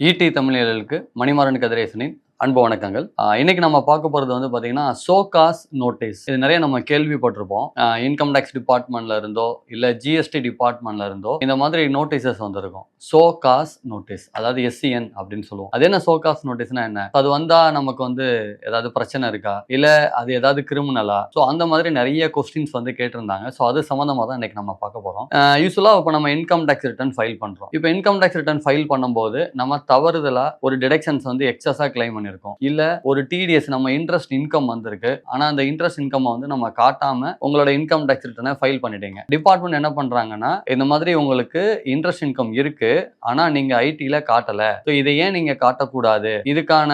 ஈட்டி தமிழர்களுக்கு மணிமாறன் கதிரேசனின் அன்பு வணக்கங்கள். இன்னைக்கு நம்ம பார்க்க போறது வந்து பாத்தீங்கன்னா சோகாஸ் நோட்டீஸ் இது நிறைய நம்ம கேள்விப்பட்டிருப்போம். இன்கம் டேக்ஸ் டிபார்ட்மெண்ட்ல இருந்தோ இல்ல ஜிஎஸ்டி டிபார்ட்மெண்ட்ல இருந்தோ இந்த மாதிரி நோட்டீசஸ் வந்திருக்கும். சோகாஸ் நோட்டீஸ் அதாவது எஸ்சிஎன் அப்படின்னு சொல்லுவோம். அது என்ன சோகாஸ் நோட்டீஸ்னா என்ன? அது வந்தா நமக்கு வந்து ஏதாவது பிரச்சனை இருக்கா? இல்ல அது ஏதாவது கிரிமினலா ஸோ அந்த மாதிரி நிறைய கொஸ்டின்ஸ் வந்து கேட்டிருந்தாங்க. ஸோ அது சம்மந்தமாக தான் இன்னைக்கு நம்ம பார்க்க போறோம். யூஸ்வலாக இப்போ நம்ம இன்கம் டேக்ஸ் ரிட்டர்ன் ஃபைல் பண்றோம். இப்போ இன்கம் டேக்ஸ் ரிட்டர்ன் ஃபைல் பண்ணும்போது நம்ம தவறுதலா ஒரு டிடக்ஷன்ஸ் வந்து எக்ஸஸா கிளைம் இருக்கும். இல்ல ஒரு டிடிஎஸ் நம்ம இன்ட்ரெஸ்ட் இன்கம் வந்திருக்கு. ஆனா அந்த இன்ட்ரெஸ்ட் இன்கம் வந்து நம்ம காட்டாம உங்களோட இன்கம் டேக்ஸ் ரிட்டர்னை ஃபைல் பண்ணிட்டீங்க. டிபார்ட்மெண்ட் என்ன பண்றாங்கன்னா இந்த மாதிரி உங்களுக்கு இன்ட்ரெஸ்ட் இன்கம் இருக்கு. ஆனா நீங்க ஐடில காட்டல. ஸோ இதை ஏன் நீங்க காட்டக்கூடாது? இதுக்கான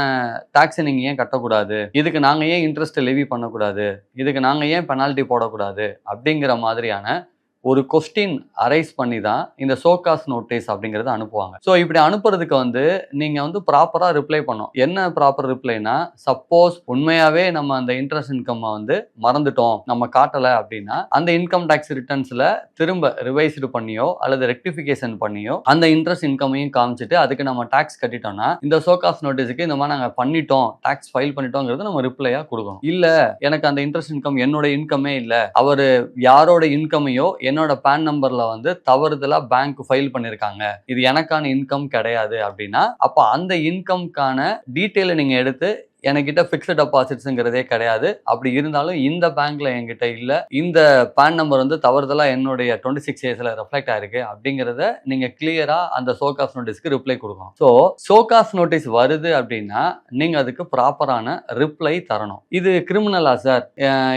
டாக்ஸை நீங்க ஏன் கட்டக்கூடாது? இதுக்கு நாங்க ஏன் இன்ட்ரெஸ்ட் லெவி பண்ணக்கூடாது? இதுக்கு நாங்க ஏன் பெனால்ட்டி போடக்கூடாது? அப்படிங்கிற மாதிரியான ஒரு கொஸ்டின் அரைஸ் பண்ணி தான் இந்த சோகாஸ் நோட்டீஸ் அப்படிங்கிறத அனுப்புவாங்க. ஸோ இப்படி அனுப்புறதுக்கு வந்து நீங்கள் வந்து ப்ராப்பராக ரிப்ளை பண்ணோம் என்ன ப்ராப்பர் ரிப்ளைனா சப்போஸ் உண்மையாகவே நம்ம அந்த இன்ட்ரெஸ்ட் இன்கம்மை வந்து மறந்துட்டோம் நம்ம காட்டலை அப்படின்னா அந்த இன்கம் டேக்ஸ் ரிட்டர்ன்ஸில் திரும்ப ரிவைஸ்டு பண்ணியோ அல்லது ரெக்டிஃபிகேஷன் பண்ணியோ அந்த இன்ட்ரெஸ்ட் இன்கமையும் காமிச்சிட்டு அதுக்கு நம்ம டேக்ஸ் கட்டிட்டோம்னா இந்த சோகாஸ் நோட்டீஸுக்கு இந்த மாதிரி நாங்கள் பண்ணிட்டோம் டேக்ஸ் ஃபைல் பண்ணிட்டோங்கிறது நம்ம ரிப்ளையாக கொடுக்கணும். இல்லை எனக்கு அந்த இன்ட்ரெஸ்ட் இன்கம் என்னோட இன்கமே இல்லை. அவர் யாரோட இன்கமையோ என்னோட பேன் நம்பர்ல வந்து தவறுதலா பேங்க் ஃபைல் பண்ணிருக்காங்க. இது எனக்கான இன்கம் கிடையாது அப்படின்னா அப்ப அந்த இன்கம்க்கான டீட்டெயிலை நீங்க எடுத்து என்கிட்ட ஃபிக்ஸ்டு டெபாசிட்ஸுங்கிறதே கிடையாது. அப்படி இருந்தாலும் இந்த பேங்க்ல என்கிட்ட இல்லை. இந்த பேன் நம்பர் வந்து தவறுதலாக என்னுடைய டுவெண்ட்டி சிக்ஸ் இயர்ஸ்ல ரெஃப்ளெக்ட் ஆயிருக்கு அப்படிங்கிறத நீங்க கிளியரா அந்த சோகாஸ் நோட்டீஸ்க்கு ரிப்ளை கொடுக்கணும். ஸோ சோகாஸ் நோட்டீஸ் வருது அப்படின்னா நீங்க அதுக்கு ப்ராப்பரான ரிப்ளை தரணும். இது கிரிமினலா சார்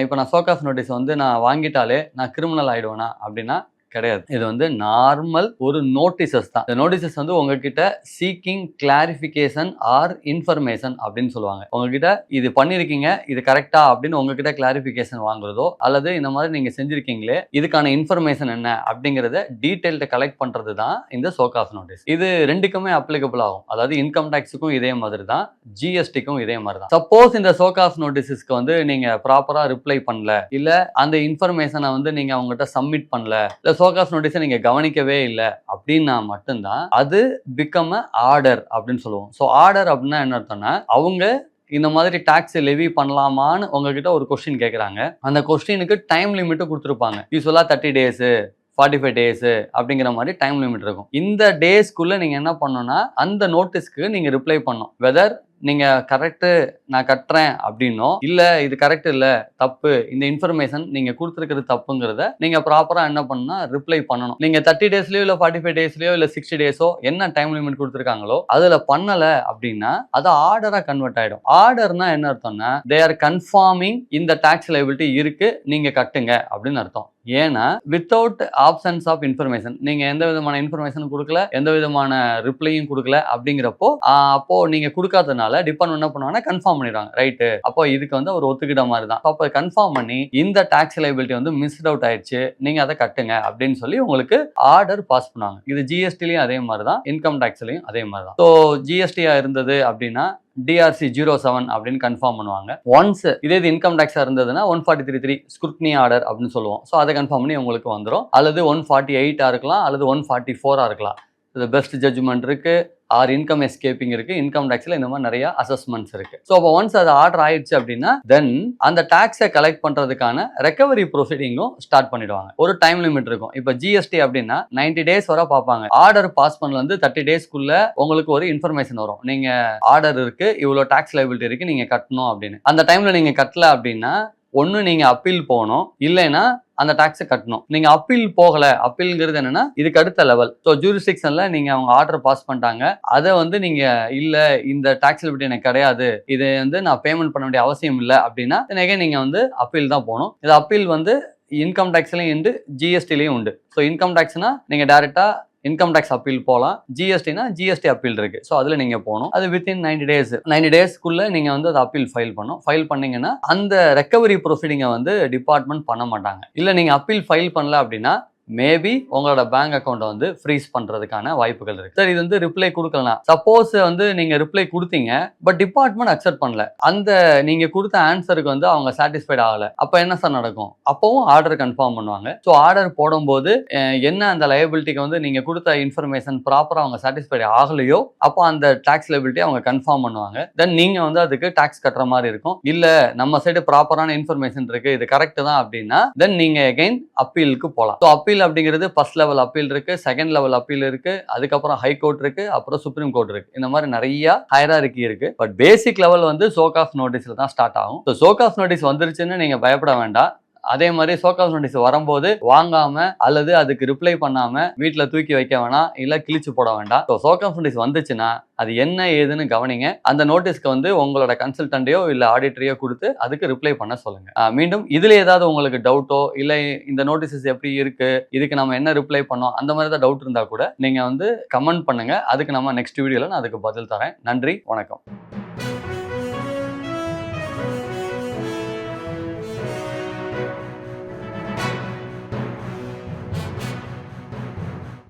இப்போ நான் சோகாஸ் நோட்டீஸ் வந்து நான் வாங்கிட்டாலே நான் கிரிமினல் ஆயிடுவேனா அப்படின்னா கிடையாது. இது வந்து நார்மல் ஒரு நோட்டீசஸ் தான். இந்த நோட்டீசஸ் வந்து உங்ககிட்ட சீக்கிங் கிளாரிஃபிகேஷன் ஆர் இன்ஃபர்மேஷன் அப்படின்னு சொல்லுவாங்க. உங்ககிட்ட இது பண்ணியிருக்கீங்க இது கரெக்டா அப்படின்னு உங்ககிட்ட கிளாரிஃபிகேஷன் வாங்குறதோ அல்லது இந்த மாதிரி நீங்க செஞ்சிருக்கீங்களே இதுக்கான இன்ஃபர்மேஷன் என்ன அப்படிங்கறத டீட்டெயில்ட கலெக்ட் பண்றது தான் இந்த சோகாஸ் நோட்டீஸ் இது ரெண்டுக்குமே அப்ளிகபிள் ஆகும். அதாவது இன்கம் டேக்ஸுக்கும் இதே மாதிரி தான் ஜிஎஸ்டிக்கும் இதே மாதிரி தான். சப்போஸ் இந்த சோகாஸ் நோட்டீஸஸ்க்கு வந்து நீங்க ப்ராப்பரா ரிப்ளை பண்ணல இல்ல அந்த இன்ஃபர்மேஷனை வந்து நீங்க அவங்ககிட்ட சப்மிட் பண்ணல இல்ல சோகாஸ் நோட்டீஸை நீங்கள் கவனிக்கவே இல்லை அப்படின்னா மட்டும்தான் அது பிகம் அ ஆர்டர் அப்படின்னு சொல்லுவோம். ஸோ ஆர்டர் அப்படின்னா என்ன அர்த்தம்னா அவங்க இந்த மாதிரி டாக்ஸ் லெவி பண்ணலாமான்னு உங்ககிட்ட ஒரு கொஸ்டின் கேட்குறாங்க அந்த கொஸ்டினுக்கு டைம் லிமிட்டு கொடுத்துருப்பாங்க. யூஸ்வலாக thirty days forty five days அப்படிங்கிற மாதிரி டைம் லிமிட் இருக்கும். இந்த டேஸ்க்குள்ளே நீங்கள் என்ன பண்ணணும்னா அந்த நோட்டீஸ்க்கு நீங்கள் ரிப்ளை பண்ணணும். வெதர் நீங்க கரெக்டு நான் கட்டுறேன் அப்படின்னோ இல்ல இது கரெக்ட் இல்ல தப்பு இந்த இன்ஃபர்மேஷன் நீங்க கொடுத்துருக்கிறது தப்புங்கிறத நீங்க ப்ராப்பரா என்ன பண்ணா ரிப்ளை பண்ணணும். நீங்க தேர்ட்டி டேஸ்லயோ இல்ல ஃபார்ட்டி ஃபைவ் டேஸ்லயோ இல்ல சிக்ஸ்டி டேஸோ என்ன டைம் லிமிட் கொடுத்துருக்காங்களோ அதுல பண்ணல அப்படின்னா அது ஆர்டரா கன்வெர்ட் ஆயிடும். ஆர்டர்னா என்ன அர்த்தம்னா தே ஆர் கன்ஃபார்மிங் இந்த டாக்ஸ் லைபிலிட்டி இருக்கு நீங்க கட்டுங்க அப்படின்னு அர்த்தம். ஏன்னா வித்தவுட் ஆப்ஷன்ஸ் ஆஃப் இன்ஃபர்மேஷன் நீங்க எந்த விதமான இன்ஃபர்மேஷன் கொடுக்கல எந்த விதமான ரிப்ளையும் கொடுக்கல அப்படிங்கிறப்போ அப்போ நீங்க கொடுக்காதனால டிபார்ட்மெண்ட் என்ன பண்ணுவாங்கன்னா கன்ஃபார்ம் பண்ணிடுவாங்க. ரைட்டு அப்போ இதுக்கு வந்து ஒரு ஒத்துக்கிட்ட மாதிரி தான். அப்போ கன்ஃபார்ம் பண்ணி இந்த டாக்ஸ் லைபிலிட்டி வந்து மிஸ்ட் அவுட் ஆயிடுச்சு நீங்க அதை கட்டுங்க அப்படின்னு சொல்லி உங்களுக்கு ஆர்டர் பாஸ் பண்ணுவாங்க. இது ஜிஎஸ்டிலையும் அதே மாதிரி தான் இன்கம் டேக்ஸ்லையும் அதே மாதிரி தான். ஸோ ஜிஎஸ்டியா இருந்தது அப்படின்னா டிஆர்சி ஜீரோ செவன் அப்படின்னு கன்ஃபார்ம் பண்ணுவாங்க. ஒன்ஸ் இதே இது இன்கம் டேக்ஸாக இருந்ததுன்னா one forty three three scrutiny order அப்படின்னு சொல்லுவோம். ஸோ அதை கன்ஃபார்ம் பண்ணி உங்களுக்கு வந்துடும் அல்லது ஒன் ஃபார்ட்டி எயிட்டாக இருக்கலாம் அல்லது ஒன் ஃபார்ட்டி ஃபோராக இருக்கலாம். இது பெஸ்ட் ஜட்ஜ்மெண்ட் இருக்குது ஆர் இன்கம் எஸ்கேப்பிங் இருக்கு. இன்கம் டேக்ஸில் இந்த மாதிரி நிறைய அசஸ்மெண்ட்ஸ் இருக்கு. ஸோ அப்போ ஒன்ஸ் அது ஆர்டர் ஆயிடுச்சு அப்படின்னா தென் அந்த டாக்ஸை கலெக்ட் பண்றதுக்கான ரெக்கவரி ப்ரொசீடிங்கும் ஸ்டார்ட் பண்ணிடுவாங்க. ஒரு டைம் லிமிட் இருக்கும். இப்போ ஜிஎஸ்டி அப்படின்னா நைன்டி டேஸ் வரை பார்ப்பாங்க. ஆர்டர் பாஸ் பண்ணல வந்து தேர்ட்டி டேஸ்க்குள்ள உங்களுக்கு ஒரு இன்ஃபர்மேஷன் வரும். நீங்க ஆர்டர் இருக்கு. இவ்வளோ டாக்ஸ் லைபிலிட்டி இருக்கு. நீங்க கட்டணும் அப்படின்னு. அந்த டைம்ல நீங்க கட்டல அப்படின்னா ஒன்று நீங்க அப்பீல் போகணும் இல்லைன்னா அந்த டாக்ஸை கட்டணும். நீங்க அப்பீல் போகல அப்பீல்ங்கிறது என்னன்னா இதுக்கு அடுத்த லெவல் ஸோ ஜூரிஸ்டிக்ஷன்ல நீங்க அவங்க ஆர்டர் பாஸ் பண்ணிட்டாங்க. அதை வந்து நீங்க இல்ல இந்த டாக்ஸ் லிபிலிட்டி எனக்கு கிடையாது. இதை வந்து நான் பேமெண்ட் பண்ண வேண்டிய அவசியம் இல்லை. அப்படின்னா நீங்க வந்து அப்பீல் தான் போகணும். இது அப்பீல் வந்து இன்கம் டேக்ஸ்லையும் உண்டு ஜிஎஸ்டிலையும் உண்டு. ஸோ இன்கம் டேக்ஸ்னா நீங்க டேரெக்டா இன்கம் டேக்ஸ் அப்பீல் போகலாம் ஜிஎஸ்டினா ஜிஎஸ்டி அப்பீல் இருக்கு. ஸோ அதில் நீங்கள் போகணும். அது வித்தின் நைன்டி டேஸ் நைன்டி டேஸ்க்குள்ள நீங்கள் வந்து அது அப்பீல் ஃபைல் பண்ணும் ஃபைல் பண்ணீங்கன்னா அந்த ரெக்கவரி ப்ரொசீடிங்கை வந்து டிபார்ட்மெண்ட் பண்ண மாட்டாங்க. இல்லை நீங்கள் அப்பீல் ஃபைல் பண்ணல அப்படின்னா மேபி உங்களோட பேங்க் அக்கௌண்ட்டை வந்து ஃப்ரீஸ் பண்ணுறதுக்கான வாய்ப்புகள் இருக்கு. சார் இது வந்து ரிப்ளை கொடுக்கலாம். சப்போஸ் வந்து நீங்கள் ரிப்ளை கொடுத்தீங்க பட் டிபார்ட்மெண்ட் அக்செப்ட் பண்ணல. அந்த நீங்கள் கொடுத்த ஆன்சருக்கு வந்து அவங்க சாட்டிஸ்ஃபைட் ஆகலை. அப்போ என்ன சார் நடக்கும்? அப்போவும் ஆர்டர் கன்ஃபார்ம் பண்ணுவாங்க. ஸோ ஆர்டர் போடும்போது என்ன அந்த லயபிலிட்டிக்கு வந்து நீங்கள் கொடுத்த இன்ஃபர்மேஷன் ப்ராப்பராக அவங்க சாட்டிஸ்ஃபைட் ஆகலையோ அப்போ அந்த டேக்ஸ் லயபிலிட்டி அவங்க கன்ஃபார்ம் பண்ணுவாங்க. தென் நீங்கள் வந்து அதுக்கு டேக்ஸ் கட்டுற மாதிரி இருக்கும். இல்லை நம்ம சைடு ப்ராப்பரான இன்ஃபர்மேஷன் இருக்குது இது கரெக்ட் தான் அப்படின்னா தென் நீங்கள் அகைன் அப்பீலுக்கு போகலாம் ஸோ அப்பீல் அப்படிங்கிறது ஃபஸ்ட் லெவல் அப்பீல் இருக்கு செகண்ட் லெவல் அப்பீல் இருக்கு அதுக்கப்புறம் ஹை கோர்ட் இருக்கு அப்புறம் சுப்ரீம் கோர்ட் இருக்கு. இந்த மாதிரி நிறைய ஹைராரிக்கி இருக்கு. பட் பேசிக் லெவல் வந்து சோக் ஆஃப் நோட்டீஸ்ல தான் ஸ்டார்ட் ஆகும். ஸோ சோக் ஆஃப் நோட்டீஸ் வந்துருச்சுன்னு நீங்க பயப்பட வேண்டாம். அதே மாதிரி சோகாஸ் நோட்டீஸ் வரும்போது வாங்காம அல்லது அதுக்கு ரிப்ளை பண்ணாம வீட்டுல தூக்கி வைக்க வேணாம் இல்ல கிழிச்சு போட வேண்டாம் ஸோ சோகாஸ் நோட்டீஸ் வந்துச்சுன்னா அது என்ன ஏதுன்னு கவனிங்க. அந்த நோட்டீஸ்க்கு வந்து உங்களோட கன்சல்டன்ட்டையோ இல்ல ஆடிட்டரையோ கொடுத்து அதுக்கு ரிப்ளை பண்ண சொல்லுங்க. மீண்டும் இதுல ஏதாவது உங்களுக்கு டவுட்டோ இல்ல இந்த நோட்டீசஸ் எப்படி இருக்கு இதுக்கு நம்ம என்ன ரிப்ளை பண்ணோம் அந்த மாதிரி தான் டவுட் இருந்தா கூட நீங்க வந்து கமெண்ட் பண்ணுங்க. அதுக்கு நம்ம நெக்ஸ்ட் வீடியோல நான் அதுக்கு பதில் தரேன். நன்றி வணக்கம்.